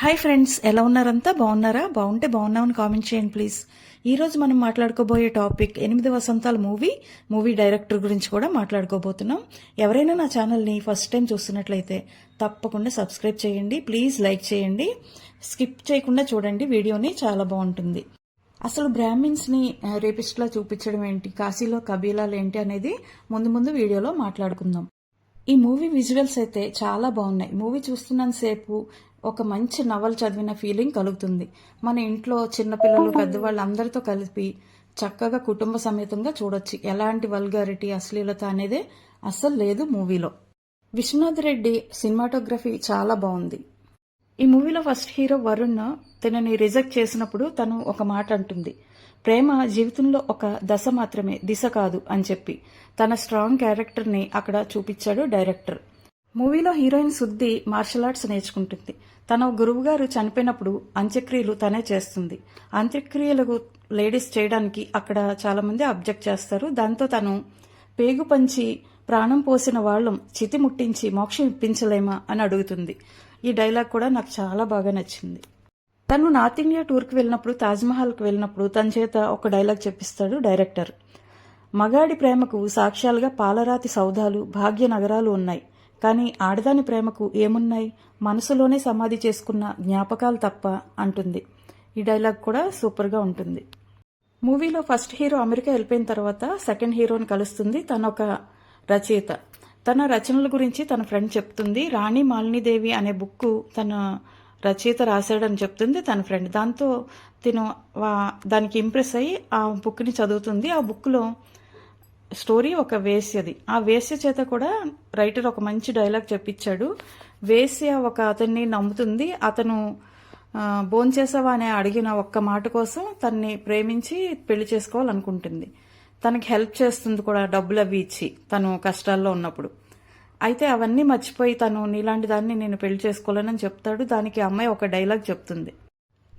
Hi friends ఎలా ఉన్నారంతా? బాగున్నారా? బాగుంటే బాగున్నామని కామెంట్ చేయండి ప్లీజ్ ఈరోజు మనం మాట్లాడుకోబోయే టాపిక్ ఎనిమిది వసంతాల మూవీ మూవీ డైరెక్టర్ గురించి కూడా మాట్లాడుకోబోతున్నాం. ఎవరైనా నా ఛానల్ని ఫస్ట్ టైం చూస్తున్నట్లయితే తప్పకుండా సబ్స్క్రైబ్ చేయండి ప్లీజ్ లైక్ చేయండి. స్కిప్ చేయకుండా చూడండి వీడియోని చాలా బాగుంటుంది. అసలు బ్రాహ్మిన్స్ని రేపిస్ట్లా చూపించడం ఏంటి? కాశీలో కబీలాలు ఏంటి అనేది ముందు ముందు వీడియోలో మాట్లాడుకుందాం. ఈ మూవీ విజువల్స్ అయితే చాలా బాగున్నాయి. మూవీ చూస్తున్నంతసేపు ఒక మంచి నవల్ చదివిన ఫీలింగ్ కలుగుతుంది. మన ఇంట్లో చిన్నపిల్లలు పెద్దవాళ్ళు అందరితో కలిపి చక్కగా కుటుంబ సమేతంగా చూడొచ్చు. ఎలాంటి వల్గారిటీ అశ్లీలత అనేది అస్సలు లేదు మూవీలో. విశ్వనాథ్ రెడ్డి సినిమాటోగ్రఫీ చాలా బాగుంది. ఈ మూవీలో ఫస్ట్ హీరో వరుణ్ తనని రిజెక్ట్ చేసినప్పుడు తను ఒక మాట అంటుంది. ప్రేమ జీవితంలో ఒక దశ మాత్రమే దిశ కాదు అని చెప్పి తన స్ట్రాంగ్ క్యారెక్టర్ని అక్కడ చూపించాడు డైరెక్టర్. మూవీలో హీరోయిన్ శుద్ధి మార్షల్ ఆర్ట్స్ నేర్చుకుంటుంది. తన గురువుగారు చనిపోయినప్పుడు అంత్యక్రియలు తనే చేస్తుంది. అంత్యక్రియలకు లేడీస్ చేయడానికి అక్కడ చాలా మంది అబ్జెక్ట్ చేస్తారు. దాంతో తను పేగు పంచి ప్రాణం పోసిన వాళ్ళం చితి ముట్టించి మోక్షం ఇప్పించలేమా అని అడుగుతుంది. ఈ డైలాగ్ కూడా నాకు చాలా బాగా నచ్చింది. తను నార్త్ ఇండియా టూర్కి వెళ్ళినప్పుడు తాజ్మహల్కి వెళ్ళినప్పుడు తన చేత ఒక డైలాగ్ చెప్పిస్తాడు డైరెక్టర్. మగాడి ప్రేమకు సాక్ష్యాలుగా పాలరాతి సౌధాలు భాగ్య నగరాలు ఉన్నాయి. కానీ ఆడదాని ప్రేమకు ఏమున్నాయి? మనసులోనే సమాధి చేసుకున్న జ్ఞాపకాలు తప్ప అంటుంది. ఈ డైలాగ్ కూడా సూపర్గా ఉంటుంది. మూవీలో ఫస్ట్ హీరో అమెరికా వెళ్ళిపోయిన తర్వాత సెకండ్ హీరోని కలుస్తుంది తన ఒక రచయిత. తన రచనల గురించి తన ఫ్రెండ్ చెప్తుంది. రాణి మాలినీదేవి అనే బుక్ తన రచయిత రాశాడని చెప్తుంది తన ఫ్రెండ్. దాంతో తిను దానికి ఇంప్రెస్ అయ్యి ఆ బుక్ని చదువుతుంది. ఆ బుక్లో స్టోరీ ఒక వేశ్యది ఆ వేశ్య చేత కూడా రైటర్ ఒక మంచి డైలాగ్ చెప్పించాడు. వేశ్య ఒక అతన్ని నమ్ముతుంది. అతను భోంచేసావా అని అడిగిన ఒక్క మాట కోసం తన్ని ప్రేమించి పెళ్ళి చేసుకోవాలనుకుంటుంది. తనకి హెల్ప్ చేస్తుంది కూడా డబ్బులు అవి ఇచ్చి తను కష్టాల్లో ఉన్నప్పుడు. అయితే అవన్నీ మర్చిపోయి తను నీలాంటి దాన్ని నేను పెళ్ళి చేసుకోలేనని చెప్తాడు. దానికి అమ్మాయి ఒక డైలాగ్ చెప్తుంది.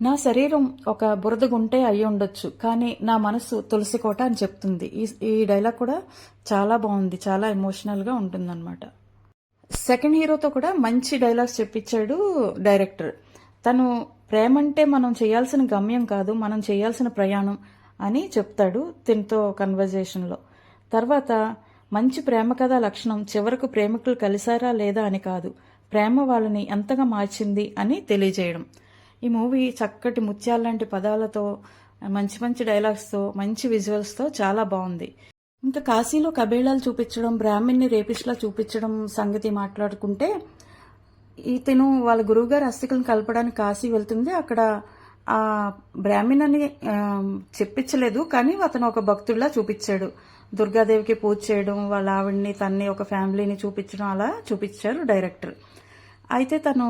నా శరీరం ఒక బురద గుంటే అయి ఉండొచ్చు కానీ నా మనసు తులసి కోట అని చెప్తుంది. ఈ ఈ డైలాగ్ కూడా చాలా బాగుంది చాలా ఎమోషనల్గా ఉంటుందన్నమాట. సెకండ్ హీరోతో కూడా మంచి డైలాగ్స్ చెప్పించాడు డైరెక్టర్. తను ప్రేమ అంటే మనం చేయాల్సిన గమ్యం కాదు మనం చేయాల్సిన ప్రయాణం అని చెప్తాడు తినతో కన్వర్జేషన్లో తర్వాత మంచి ప్రేమ కథ లక్షణం చివరకు ప్రేమికులు కలిశారా లేదా అని కాదు. ప్రేమ వాళ్ళని ఎంతగా మార్చింది అని తెలియజేయడం. ఈ మూవీ చక్కటి ముత్యాలాంటి పదాలతో మంచి మంచి డైలాగ్స్తో మంచి విజువల్స్తో చాలా బాగుంది. ఇంకా కాశీలో కబేళాలు చూపించడం బ్రాహ్మణ్ని రేపిస్ట్లా చూపించడం సంగతి మాట్లాడుకుంటే ఇతను వాళ్ళ గురువుగారి అస్థికలను కలపడానికి కాశీ వెళ్తుంది అక్కడ ఆ బ్రాహ్మణ్ అని చెప్పించలేదు కానీ అతను ఒక భక్తుడిలా చూపించాడు. దుర్గాదేవికి పూజ చేయడం వాళ్ళ ఆవిడ్ని తన్ని ఒక ఫ్యామిలీని చూపించడం అలా చూపించారు డైరెక్టర్. అయితే తను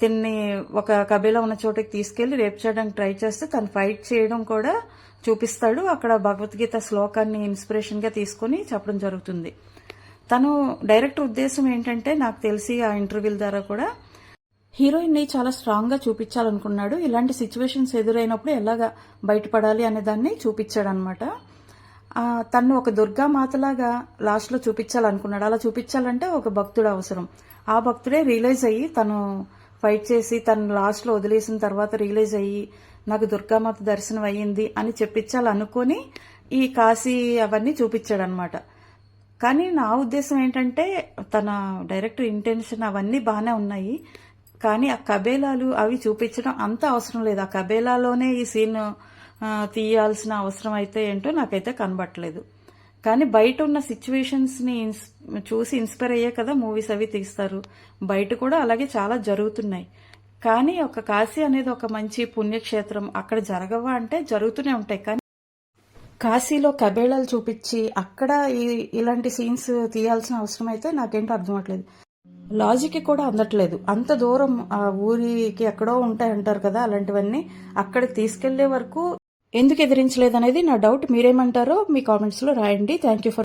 తిన్ని ఒక కబీలా ఉన్న చోటకి తీసుకెళ్ళి రేపు చేయడానికి ట్రై చేస్తే తను ఫైట్ చేయడం కూడా చూపిస్తాడు. అక్కడ భగవద్గీత శ్లోకాన్ని ఇన్స్పిరేషన్గా తీసుకొని చెప్పడం జరుగుతుంది. తను డైరెక్టర్ ఉద్దేశం ఏంటంటే నాకు తెలిసి ఆ ఇంటర్వ్యూల ద్వారా కూడా హీరోయిన్ని చాలా స్ట్రాంగ్గా చూపించాలనుకున్నాడు. ఇలాంటి సిచ్యువేషన్స్ ఎదురైనప్పుడు ఎలాగా బయటపడాలి అనే దాన్ని చూపించాడనమాట. తను ఒక దుర్గా మాతలాగా లాస్ట్లో చూపించాలనుకున్నాడు. అలా చూపించాలంటే ఒక భక్తుడు అవసరం. ఆ భక్తుడే రియలైజ్ అయ్యి తను ఫైట్ చేసి తను లాస్ట్లో వదిలేసిన తర్వాత రియలైజ్ అయ్యి నాకు దుర్గామాత దర్శనం అయ్యింది అని చెప్పించాలనుకొని ఈ కాశీ అవన్నీ చూపించాడనమాట. కానీ నా ఉద్దేశం ఏంటంటే తన డైరెక్టర్ ఇంటెన్షన్ అవన్నీ బాగానే ఉన్నాయి. కానీ ఆ కబేలాలు అవి చూపించడం అంత అవసరం లేదు. ఆ కబేలాలోనే ఈ సీన్ తీయాల్సిన అవసరం అయితే ఏంటో నాకైతే కనబట్టలేదు. కానీ బయట ఉన్న సిచ్యువేషన్స్ని ఇన్స్- చూసి ఇన్స్పైర్ అయ్యే కదా మూవీస్ అవి తీస్తారు. బయట కూడా అలాగే చాలా జరుగుతున్నాయి. కానీ ఒక కాశీ అనేది ఒక మంచి పుణ్యక్షేత్రం. అక్కడ జరగవా అంటే జరుగుతూనే ఉంటాయి. కానీ కాశీలో కబేళాలు చూపించి అక్కడ ఇలాంటి సీన్స్ తీయాల్సిన అవసరం అయితే నాకేంటో అర్థం అవట్లేదు లాజిక్ కూడా అందట్లేదు. అంత దూరం ఆ ఊరికి ఎక్కడో ఉంటాయి అంటారు కదా అలాంటివన్నీ అక్కడికి తీసుకెళ్ళే వరకు ఎందుకు ఎదిరించలేదు అనేది నా డౌట్ మీరేమంటారో మీ కామెంట్స్లో రాయండి. Thank you for